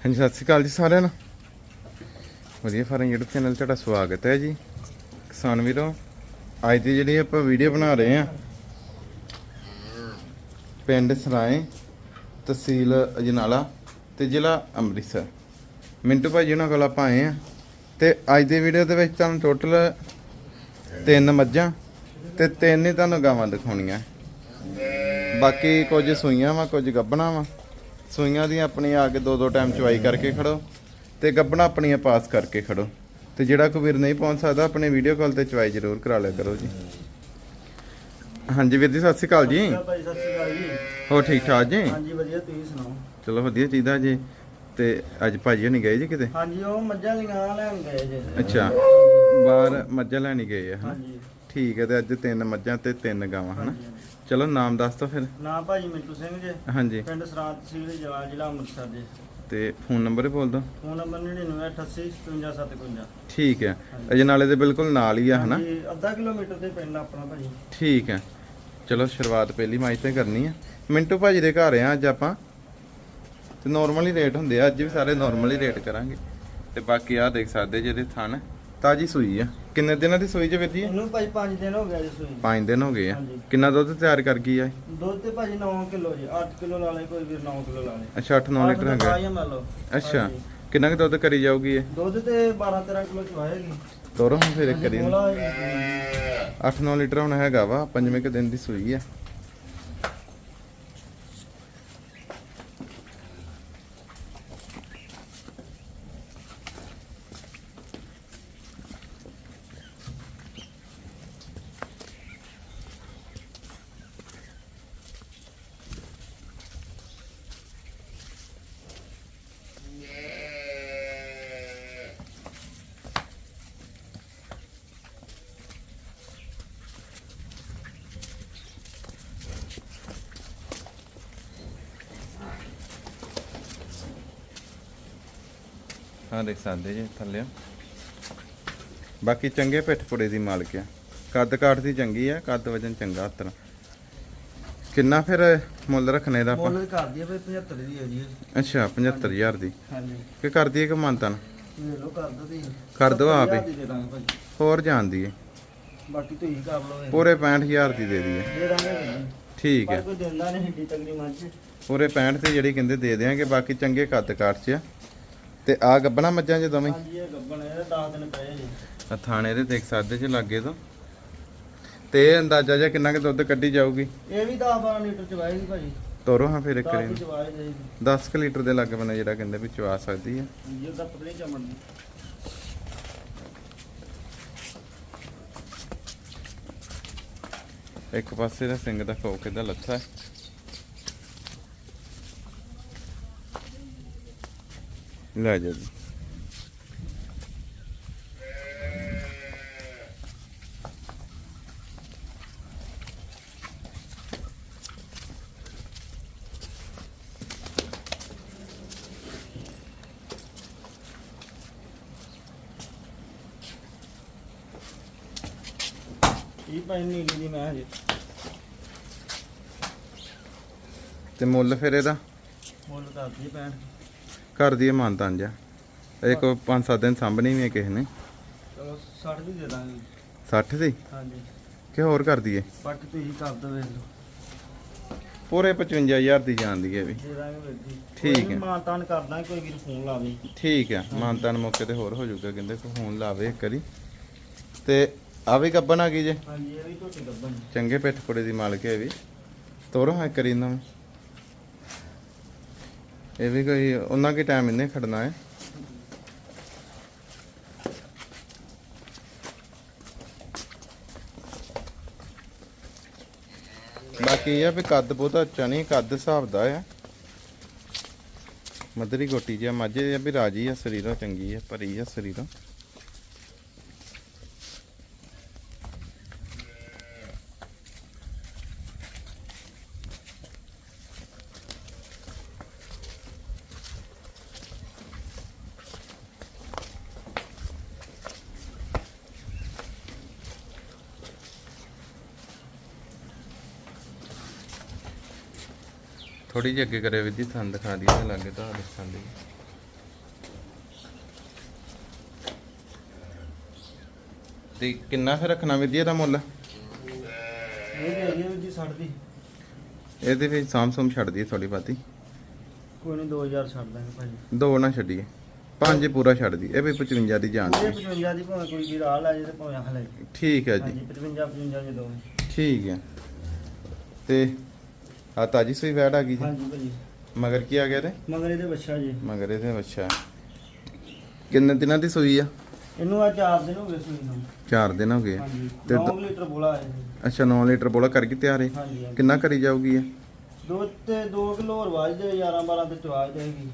ਹਾਂਜੀ, ਸਤਿ ਸ਼੍ਰੀ ਅਕਾਲ ਜੀ ਸਾਰਿਆਂ ਨੂੰ। ਵਧੀਆ ਫਾਰਮ YouTube ਚੈਨਲ 'ਤੇ ਤੁਹਾਡਾ ਸਵਾਗਤ ਹੈ ਜੀ। ਕਿਸਾਨ ਵੀਰੋ, ਅੱਜ ਦੀ ਜਿਹੜੀ ਆਪਾਂ ਵੀਡੀਓ ਬਣਾ ਰਹੇ ਆ ਪਿੰਡ ਸਰਾਏ ਤਹਿਸੀਲ ਅਜਨਾਲਾ ਤੇ ਜ਼ਿਲ੍ਹਾ ਅੰਮ੍ਰਿਤਸਰ। ਮਿੰਟੂ ਭਾਜੀ ਉਹਨਾਂ ਕੋਲ ਆਪਾਂ ਆਏ ਆ ਤੇ ਅੱਜ ਦੀ ਵੀਡੀਓ ਦੇ ਵਿੱਚ ਤੁਹਾਨੂੰ ਟੋਟਲ ਤਿੰਨ ਮੱਝਾਂ ਤੇ ਤਿੰਨ ਹੀ ਤੁਹਾਨੂੰ ਗਾਵਾਂ ਦਿਖਾਉਣੀਆਂ। ਬਾਕੀ ਕੁਝ ਸੂਈਆਂ ਵਾ, ਕੁਝ ਗੱਬਣਾ ਵਾ। ਸੂਈਆਂ ਦੀਆਂ ਆਪਣੀਆਂ ਆ ਕੇ ਦੋ ਦੋ ਟਾਈਮ ਚਵਾਈ ਕਰਕੇ ਖੜੋ ਤੇ ਗੱਬਣਾ ਆਪਣੀਆਂ ਪਾਸ ਕਰਕੇ ਖੜੋ। ਤੇ ਜਿਹੜਾ ਕੋਈ ਵੀਰ ਨਹੀਂ ਪਹੁੰਚ ਸਕਦਾ ਆਪਣੇ ਵੀਡੀਓ ਕਾਲ ਤੇ ਚਵਾਈ ਜ਼ਰੂਰ ਕਰਾ ਲਿਆ ਕਰੋ ਜੀ। ਹਾਂਜੀ ਵੀਰ ਜੀ ਸਤਿ ਸ਼੍ਰੀ ਅਕਾਲ ਜੀ। ਭਾਈ ਸਤਿ ਸ਼੍ਰੀ ਅਕਾਲ ਜੀ। ਹੋ ਠੀਕ ਠਾਕ ਜੀ? ਹਾਂਜੀ ਵਧੀਆ ਤੁਸੀਂ ਸੁਣਾਓ? ਚਲੋ ਵਧੀਆ ਚਾਹੀਦਾ ਜੀ। ਤੇ ਅੱਜ ਭਾਜੀ ਹੋਣੀ ਗਏ ਜੀ ਕਿਤੇ? ਹਾਂਜੀ ਉਹ ਮੱਝਾਂ ਦੀਆਂ ਲੈਣ ਗਏ ਜੇ। ਅੱਛਾ। ਬਾਹਰ ਮੱਝਾਂ ਲੈਣੀ ਗਏ ਆ ਹਾਂਜੀ। ਠੀਕ ਹੈ ਤੇ ਅੱਜ ਤਿੰਨ ਮੱਝਾਂ ਤੇ ਤਿੰਨ ਗਾਵਾਂ ਹਨਾ? ਹਾਂਜੀ, ਹਾਂਜੀ। ਚਲੋ ਨਾਮ ਦੱਸ ਦੋ ਫਿਰ। ਨਾਂ ਭਾਜੀ ਮਿੰਟੂ ਸਿੰਘ ਜੇ। ਹਾਂਜੀ। ਪਿੰਡ ਸਰਾਤ ਤਹਿਸੀਲ ਜਲਾ ਜ਼ਿਲ੍ਹਾ ਅੰਮ੍ਰਿਤਸਰ ਜੇ ਤੇ ਫੋਨ ਨੰਬਰ ਹੀ ਬੋਲ ਦੋ ਫੋਨ ਨੰਬਰ 99885757 ਠੀਕ ਹੈ। ਅਜਨਾਲੇ ਦੇ ਬਿਲਕੁਲ ਨਾਲ ਹੀ ਆ ਹਨਾ? ਹਾਂਜੀ ਅੱਧਾ ਕਿਲੋਮੀਟਰ ਦੇ ਪਿੰਡ ਆਪਣਾ ਭਾਜੀ। ਠੀਕ ਹੈ। ਚਲੋ ਸ਼ੁਰੂਆਤ ਪਹਿਲੀ ਮੈਚ ਤੇ ਕਰਨੀ ਆ। ਮਿੰਟੂ ਭਾਜੀ ਦੇ ਘਰ ਆ ਅੱਜ ਆਪਾਂ। ਤੇ ਨਾਰਮਲ ਹੀ ਰੇਟ ਹੁੰਦੇ ਆ ਅੱਜ ਵੀ ਸਾਰੇ ਨਾਰਮਲ ਹੀ ਰੇਟ ਕਰਾਂਗੇ। ਤੇ ਬਾਕੀ ਆ ਦੇਖ ਸਕਦੇ ਜਿਹੜੇ ਥਣ। ਤਾਜੀ ਸੂਈ ਆ। ਕਿੰਨੇ ਦਿਨਾਂ ਦੀ ਸੂਈ ਜੇ ਵੀਰ ਜੀ? ਇਹਨੂੰ ਭਾਜੀ 5 ਦਿਨ ਹੋ ਗਏ ਜੀ ਸੂਈ 5 ਦਿਨ ਹੋ ਗਏ ਆ। ਹਾਂਜੀ। ਕਿੰਨਾ ਦੁੱਧ ਤਿਆਰ ਕਰ ਗਈ ਆ? ਦੁੱਧ ਤੇ ਭਾਜੀ 9 ਕਿਲੋ ਜੀ 8 ਕਿਲੋ ਲਾ ਲੈ ਕੋਈ ਵੀਰ 9 ਕਿਲੋ ਲਾ ਲੈ ਅੱਛਾ 8-9 ਲੀਟਰ ਹੈਗਾ। ਲਓ। ਅੱਛਾ। ਕਿੰਨਾ ਕੁ ਦੁੱਧ ਕਰੀ ਜਾਊਗੀ ਇਹ? ਦੁੱਧ ਤੇ 12 13 ਕਿਲੋ ਚਵਾਏਗੀ ਤੋਰੋ ਹੁਣ ਫਿਰ ਇੱਕ ਕਰੀ ਬੋਲਾ 8-9 ਲੀਟਰ ਹੁਣ ਹੈਗਾ ਵਾ ਪੰਜਵੇਂ ਕੁ ਦਿਨ ਦੀ ਸੂਈ ਆ। ਹਾਂ ਦੇਖ ਸਕਦੇ ਜੀ ਥੱਲੇ। ਬਾਕੀ ਚੰਗੇ ਪਿੱਠ ਪੁੜੇ ਦੀ ਮਾਲਕ ਆ। ਕੱਦ ਕਾਠ ਦੀ ਚੰਗੀ ਆ ਕੱਦ ਵਜਨ ਚੰਗਾ ਉਤਰ ਕਿੰਨਾ ਫਿਰ ਮੁੱਲ ਰੱਖਣੇ ਦਾ ਆਪਾਂ? ਮੁੱਲ ਕਰ ਦਈਏ ਭਾਈ 75 ਦੀ ਹੈ ਜੀ। ਅੱਛਾ 75000 ਦੀ। ਹਾਂਜੀ। ਕਿ ਕਰਦੀ ਹੈ ਕਿ ਮੰਨਤਨ? ਲਓ ਕਰ ਦੋ ਤੁਸੀਂ। ਕਰ ਦਿਓ ਆਪ ਹੀ। 70,000 ਦੀ ਦੇ ਦਾਂਗੇ ਭਾਜੀ ਹੋਰ ਜਾਣਦੀ ਹੈ ਬਾਕੀ ਤੁਸੀਂ ਕਰ ਲਓ। ਪੂਰੇ 65000 ਦੀ ਦੇ ਦਈਏ ਦੇ ਦਾਂਗੇ ਭਾਜੀ ਠੀਕ ਪਰ ਹੈ ਕੋਈ ਦਿੰਦਾ ਨਹੀਂ ਹਿੱਡੀ ਤਗੜੀ ਮੱਝ। ਪੂਰੇ 65 ਤੇ ਜਿਹੜੀ ਕਹਿੰਦੇ ਦੇ ਦਿਆਂਗੇ ਬਾਕੀ ਚੰਗੇ ਕੱਦ ਕਾਠ 'ਚ ਆ। ਤੇ ਆ ਗੱਬਣਾ ਮੱਝਾਂ ਜੇ ਦੋਵੇਂ? ਹਾਂਜੀ ਇਹ ਗੱਬਣ ਇਹ 10 ਦਿਨ ਪਏ ਜੀ ਆ ਥਾਣੇ ਦੇ ਦੇਖ ਸਕਦੇ ਜੇ ਲੱਗੇ ਤੋਂ। ਤੇ ਇਹ ਅੰਦਾਜ਼ਾ ਜਿਹਾ ਕਿੰਨਾ ਕੁ ਦੁੱਧ ਕੱਢੀ ਜਾਊਗੀ? ਇਹ ਵੀ 10 12 ਲੀਟਰ ਚਵਾਏਗੀ ਭਾਜੀ। ਤੋਰੋ ਹਾਂ ਫਿਰ ਇੱਕ 10 ਵਾਰੀ। ਚਵਾਏ ਜੀ 10 ਕੁ ਲੀਟਰ ਦੇ ਲੱਗ ਬਨੇ ਜਿਹੜਾ ਕਹਿੰਦੇ ਵੀ ਚਵਾ ਸਕਦੀ ਹੈ ਇਹ ਦਾ ਪਤਲੇ ਚਮੜ ਦੀ ਇੱਕ ਪਾਸੇ ਦਾ ਸਿੰਘ ਦਾ ਖੋਕ ਇਹਦਾ ਲੱਥਾ। ਹੈ ਲੈ ਜਾ ਜੀ। ਇਹ ਭਾਈ ਨੀਲੀ ਦੀ ਮੈਂ ਜੀ ਤੇ ਮੁੱਲ ਫਿਰ ਇਹਦਾ? ਮੁੱਲ ਕਰਦੀ ਪੈਣ ਘਰ ਦੀ ਮਾਨਤਾਂ ਜਾ। ਇਹ ਕੋ 5-7 ਦਿਨ ਸਾਂਭਣੀ ਵੀ ਹੈ ਕਿਸੇ ਨੇ। ਚਲੋ 60 ਦੀ ਦੇ ਦਾਂਗੇ। 60 ਦੀ? ਹਾਂਜੀ। ਕਿ ਹੋਰ ਕਰ ਦਈਏ ਬਾਕੀ ਤੁਸੀਂ ਕਰ ਦੋ ਵੇਖ ਲਓ। ਪੂਰੇ 55000 ਦੀ ਜਾਂਦੀ ਹੈ ਵੀ। ਦੇ ਦਾਂਗੇ ਵੀਰ ਜੀ ਠੀਕ ਹੈ। ਮਾਨਤਾਨ ਕਰਦਾ ਕੋਈ ਵੀਰ ਫੋਨ ਲਾਵੇ। ਠੀਕ ਹੈ। ਮਾਨਤਾਨ ਮੌਕੇ ਤੇ ਹੋਰ ਹੋ ਜਾਊਗਾ ਕਹਿੰਦੇ ਕੋ ਫੋਨ ਲਾਵੇ ਇੱਕ ਵਾਰੀ। ਤੇ ਆ ਵੀ ਗੱਬਣ ਆ ਗਈ ਜੇ। ਹਾਂਜੀ ਇਹ ਵੀ ਝੋਟੀ ਗੱਬਣ। ਚੰਗੇ ਪਿੱਠ ਕੁੜੇ ਦੀ ਮਾਲਕ ਹੈ ਵੀ। ਤੋਰੋ ਹਾਂ ਕਰੀ ਨਾ। ਇਹ ਵੀ ਕੋਈ ਉਹਨਾਂ ਕੇ ਟਾਈਮ ਇਹਨੇ ਖੜਨਾ ਹੈ। ਬਾਕੀ ਇਹ ਆ ਵੀ ਕੱਦ ਬਹੁਤਾ ਅੱਛਾ ਨਹੀਂ, ਕੱਦ ਹਿਸਾਬ ਦਾ ਆ। ਮਦਰੀ ਗੋਟੀ ਜਿਹਾ ਮਾਝੇ ਆ ਵੀ ਰਾਜੀ ਆ, ਸਰੀਰੋਂ ਚੰਗੀ ਆ, ਭਰੀ ਆ ਸਰੀਰੋਂ। ਥੋੜੀ ਜਿਹੀ ਅੱਗੇ ਕਰੇ ਵਿਧੀ ਤੁਹਾਨੂੰ ਦਿਖਾ ਦਈਏ ਤੇ ਲੱਗੇ ਤਾਂ ਦਿਖਾ ਦਈਏ। ਤੇ ਕਿੰਨਾ ਫਿਰ ਰੱਖਣਾ ਵਿਧੀ ਇਹਦਾ ਮੁੱਲ? ਇਹ ਹੈਗੀ ਵੀਰ ਜੀ 60 ਛੱਡ ਦਈਏ ਥੋੜੀ ਬਾਤੀ ਕੋਈ ਨਹੀਂ 2000 ਛੱਡ ਦਾਂਗੇ ਭਾਜੀ। ਦੋ ਨਾ ਛੱਡੀਏ। ਪੰਜ ਪੂਰਾ ਛੱਡ ਦੀ ਇਹ ਵੀ 55 ਦੀ ਜਾਣ ਇਹ ਦੀ 55 ਦੀ ਭਾਵੇਂ ਕੋਈ ਵੀਰ ਆ ਲੈ ਜੇ ਤੇ ਭਾਵੇਂ ਆ ਠੀਕ ਹੈ ਜੀ। ਹਾਂਜੀ 55 55 ਜੇ ਦੋ ਠੀਕ ਹੈ। ਤੇ ਆ ਤਾਜੀ ਸੂਈ ਵੈੜ ਆ ਗਈ ਜੀ। ਹਾਂਜੀ ਭਾਜੀ। ਮਗਰ ਕੀ ਆ ਗਿਆ ਤੇ? ਮਗਰ ਇਹਦੇ ਬੱਚਾ ਜੀ। ਮਗਰ ਇਹਦੇ ਅੱਛਾ ਕਿੰਨੇ ਦਿਨਾਂ ਦੀ ਸੂਈ ਆ? ਇਹਨੂੰ ਆ 4 ਦਿਨ ਹੋ ਗਏ ਸੂਈ ਨੂੰ। 4 ਦਿਨ ਹੋ ਗਏ। ਆ। ਹਾਂਜੀ। ਤੇ 9 ਦ- ਲੀਟਰ ਬੋਲਾ ਹੈ ਜੀ। ਅੱਛਾ 9 ਲੀਟਰ ਬੋਲਾ ਕਰਕੇ ਤਿਆਰ ਹੈ ਹਾਂਜੀ ਹਾਂਜੀ। ਕਿੰਨਾ ਕਰੀ ਜਾਊਗੀ ਇਹ? ਦੋ ਤੇ 2 ਕਿਲੋ ਹੋਰ ਵਾਜ ਦੇ 11 12 ਤੇ ਚਵਾਜ ਦੇਗੀ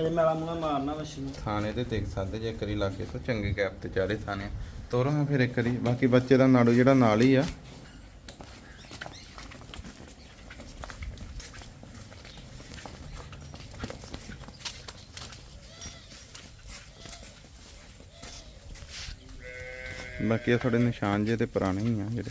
ਅਜੇ ਮੇਲਾ ਮੂੰਹ ਮਾਰਨਾ ਵਸ਼ੀ ਨੂੰ। ਥਾਣੇ ਤੇ ਦੇਖ ਸਕਦੇ ਜੇ ਕਰੀ ਲਾਗੇ ਤੋਂ ਚੰਗੇ ਗੈਪ ਤੇ ਚਾਰੇ ਥਾਣੇ ਤੋਰੋ ਫਿਰ ਇੱਕ ਵਾਰੀ। ਬਾਕੀ ਬੱਚੇ ਦਾ ਨਾੜੂ ਜਿਹੜਾ ਨਾਲ ਹੀ ਆ। ਬਾਕੀ ਥੋੜੇ ਨਿਸ਼ਾਨ ਜੇ ਤੇ ਪੁਰਾਣੇ ਹੀ ਆ ਜਿਹੜੇ।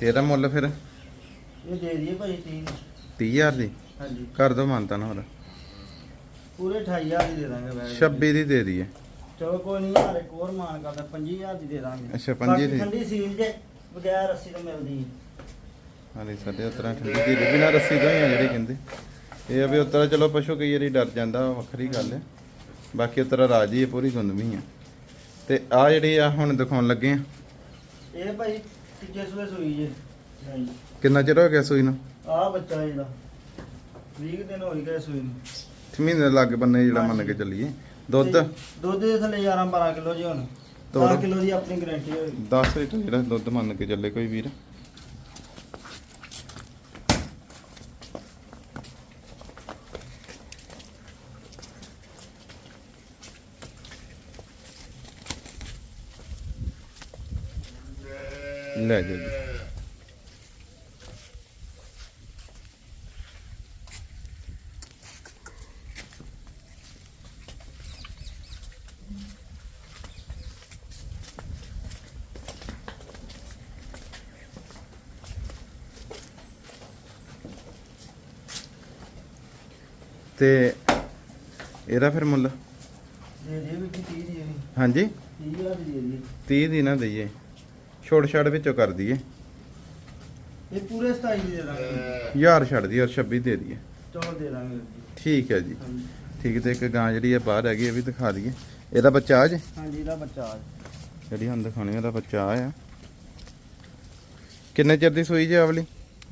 ਤੇ ਇਹਦਾ ਮੁੱਲ ਫਿਰ? ਇਹ ਦੇ ਦਈਏ ਭਾਈ 30 30000 ਦੀ? ਹਾਂਜੀ। ਕਰ ਦੋ ਮੰਨਤਾ ਨਾ ਹੋਰ ਪੂਰੇ 28000 ਦੀ ਦੇ ਦਾਂਗੇ ਬੈਗ 26 ਦੀ ਦੇ ਦਈਏ। ਚਲੋ ਕੋਈ ਨਹੀਂ ਯਾਰ ਇੱਕ ਹੋਰ ਮਾਨ ਕਰਦਾ 25000 ਦੀ ਦੇ ਦਾਂਗੇ। ਅੱਛਾ, 25 ਦੀ। ਠੰਡੀ ਸੀਲ ਜੇ। ਬਗੈਰ ਰੱਸੀ ਤੋਂ ਮਿਲਦੀ ਹੈ। ਹਾਲੇ ਸਾਡੇ ਉਤਰਾ ਠੰਡੀ ਦੀ ਬਿਨਾ ਰੱਸੀ ਤੋਂ ਹੀ ਆ ਜਿਹੜੇ ਕਹਿੰਦੇ। ਇਹ ਆ ਵੀ ਉਤਰਾ ਚਲੋ ਪਸ਼ੂ ਕਈ ਵਾਰੀ ਡਰ ਜਾਂਦਾ ਉਹ ਵੱਖਰੀ ਗੱਲ ਹੈ। ਬਾਕੀ ਉਤਰਾ ਰਾਜੀ ਹੈ ਪੂਰੀ ਗੁੰਦਵੀ ਆ ਤੇ ਆ ਜਿਹੜੀ ਆ ਹੁਣ ਦਿਖਾਉਣ ਲੱਗੇ ਆ। ਇਹ ਭਾਈ ਤੀਜੇ ਸੂਏ ਸੂਈ ਜੇ? ਹਾਂਜੀ। ਕਿੰਨਾ ਚਿਰ ਹੋ ਗਿਆ ਸੂਈ ਨੂੰ? ਆ ਬੱਚਾ ਇਹਦਾ 20 ਦਿਨ ਹੋ ਗਏ ਸੂਈ ਨੂੰ। ਮਹੀਨੇ ਲਾਗੇ ਬੰਨੇ ਜਿਹੜਾ ਮੰਨ ਕੇ ਚੱਲੀਏ। ਦੁੱਧ? ਤੇ ਦੁੱਧ ਦੇ ਥੱਲੇ 11 12 ਕਿਲੋ ਜੀ ਹੁਣ। 10 ਕਿਲੋ ਦੀ ਆਪਣੀ ਗਾਰੰਟੀ ਹੋਏਗੀ। 10 ਲੀਟਰ ਜਿਹੜਾ ਦੁੱਧ ਮੰਨ ਕੇ ਚੱਲੇ ਕੋਈ ਵੀਰ। ਲੈ ਜੀ। ਤੇ ਇਹਦਾ ਫਿਰ ਮੁੱਲ? ਦੇ ਦੇ ਵੀ 30 ਦੀ ਵੀ ਹਾਂਜੀ? 30000 ਦੀ ਦੇ ਦੀ। 30 ਦੀ ਨਾ ਦਈਏ। ਛੋੜ ਛੜ ਵਿੱਚੋਂ ਕਰ ਦਈਏ। ਇਹ ਪੂਰੇ 27 ਦੀ ਦੇ ਦਾਂਗੇ ਯਾਰ ਛੱਡ ਦਈਏ ਔਰ 26 ਦੇ ਦਈਏ। ਚਲੋ ਦੇ ਦਾਂਗੇ ਜੀ ਠੀਕ ਹੈ ਜੀ। ਹਾਂਜੀ। ਠੀਕ ਤੇ ਇੱਕ ਗਾਂ ਜਿਹੜੀ ਹੈ ਬਾਹਰ ਹੈਗੀ ਇਹ ਵੀ ਦਿਖਾ ਦਈਏ। ਇਹਦਾ ਬੱਚਾ ਆ ਜੇ ਹਾਂਜੀ ਇਹਦਾ ਬੱਚਾ ਆ ਜਿਹੜੀ ਹੁਣ ਦਿਖਾਉਣੀ ਉਹਦਾ ਬੱਚਾ ਆ। ਕਿੰਨੇ ਚਿਰ ਦੀ ਸੂਈ ਜੇ ਆਵਲੀ?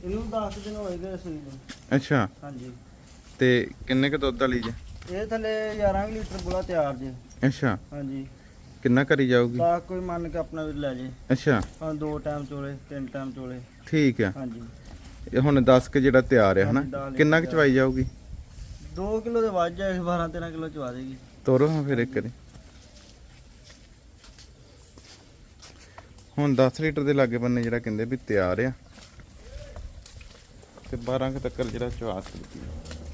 ਇਹਨੂੰ 10 ਦਿਨ ਹੋਏ ਗਏ ਸੂਈ ਨੂੰ। ਅੱਛਾ। ਹਾਂਜੀ। ਤੇ ਕਿੰਨੇ ਕ ਦੁੱਧ ਵਾਲੀ ਜੇ? ਇਹ ਥੱਲੇ 11 ਕੁ ਲੀਟਰ ਬੁਲਾ ਤਿਆਰ ਜੇ। ਅੱਛਾ। ਹਾਂਜੀ। ਕਿੰਨਾ ਕਰੀ ਜਾਊਗੀ? ਤਾਂ ਕੋਈ ਮੰਨ ਕੇ ਆਪਣਾ ਵੀ ਲੈ ਜੇ। ਅੱਛਾ। ਹਾਂ ਦੋ ਟਾਈਮ ਚੋਲੇ ਤਿੰਨ ਟਾਈਮ ਚੋਲੇ। ਠੀਕ ਆ। ਹਾਂਜੀ। ਇਹ ਹੁਣ 10 ਕ ਜਿਹੜਾ ਤਿਆਰ ਹੈ ਹਨਾ? ਦਸ ਕਿੰਨਾ ਕ ਚਵਾਈ ਜਾਊਗੀ? 2 ਕਿਲੋ ਦੇ ਵੱਜ ਜਾਏ 12 13 ਕਿਲੋ ਚਵਾ ਦੇਗੀ। ਤੋਰੋ ਹਾਂ ਫਿਰ ਇੱਕ ਵਾਰੀ। ਹੁਣ 10 ਲੀਟਰ ਦੇ ਲਾਗੇ ਬੰਨੇ ਜਿਹੜਾ ਕਹਿੰਦੇ ਵੀ ਤਿਆਰ ਆ। ਤੇ 12 ਕ ਤੱਕ ਜਿਹੜਾ ਚਵਾ ਸਕਦੀ ਆ।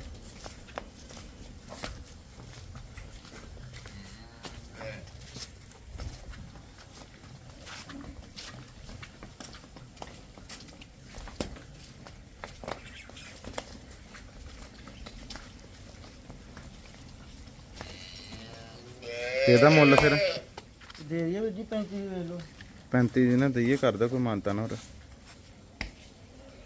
ਤੇ ਇਹਦਾ ਮੁੱਲ ਫਿਰ। ਦੇ ਦਈਏ ਵੀਰ ਜੀ 35 ਦੇ ਲਓ। 35 ਦੀ ਨਾ ਦਈਏ ਕਰ ਦੋ ਕੋਈ ਮਾਨਤਾ ਨਾ ਹੋਰ।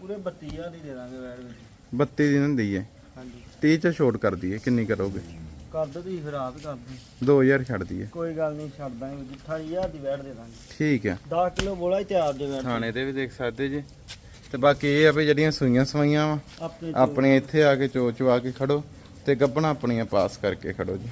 ਪੂਰੇ 32000 ਦੀ ਦੇ ਦਾਂਗੇ ਵੈਰ ਵਿੱਚ 32 ਦੀ ਨਾ ਦਈਏ। ਹਾਂਜੀ। 30 ਚ ਛੋਟ ਕਰ ਦਈਏ ਕਿੰਨੀ ਕਰੋਗੇ? ਕਰ ਦੋ ਤੁਸੀਂ ਫਿਰ ਆਪ ਕਰ ਦਿਓ। 2000 ਛੱਡ ਦਈਏ। ਕੋਈ ਗੱਲ ਨਹੀਂ ਛੱਡ ਦਾਂਗੇ ਵੀਰ ਜੀ 28000 ਦੀ ਵੈਰ ਦੇ ਦਾਂਗੇ। ਠੀਕ ਆ। 10 ਕਿਲੋ ਬੋਲਾ ਹੀ ਤਿਆਰ ਜੇ ਵੈਰ ਥਾਣੇ ਤੇ ਵੀ ਦੇਖ ਸਕਦੇ ਜੀ। ਤੇ ਬਾਕੀ ਇਹ ਆ ਵੀ ਜਿਹੜੀਆਂ ਸੂਈਆਂ ਸਵਾਈਆਂ ਵਾ ਆਪਣੇ ਆਪਣੇ ਇੱਥੇ ਆ ਕੇ ਚੋ ਚਵਾ ਕੇ ਖੜੋ ਤੇ ਗੱਬਣਾ ਆਪਣੀਆਂ ਪਾਸ ਕਰਕੇ ਖੜੋ ਜੀ।